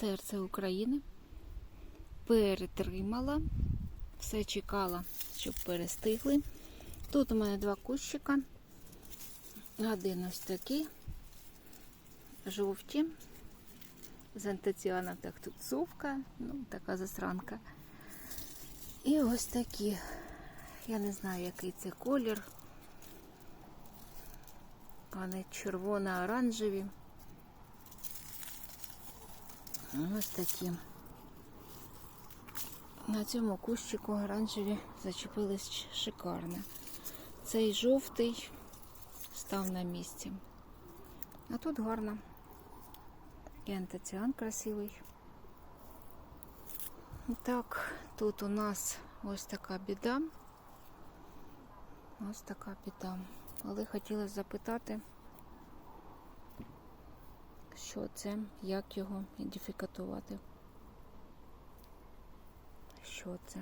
серце України. Перетримала. Все чекала, щоб перестигли. Тут у мене два кущика. Один ось такий. Жовті. З антиціаном так тут совка, ну, така засранка. І ось такі. Я не знаю, який це колір. Вони червоно-оранжеві. Ось такі. На цьому кущику оранжеві зачепились шикарно. Цей жовтий став на місці. А тут гарно. І антиціан красивий. Так, тут у нас ось така біда. Ось така біда. Але хотілося запитати, що це, як його ідентифікувати. Що це?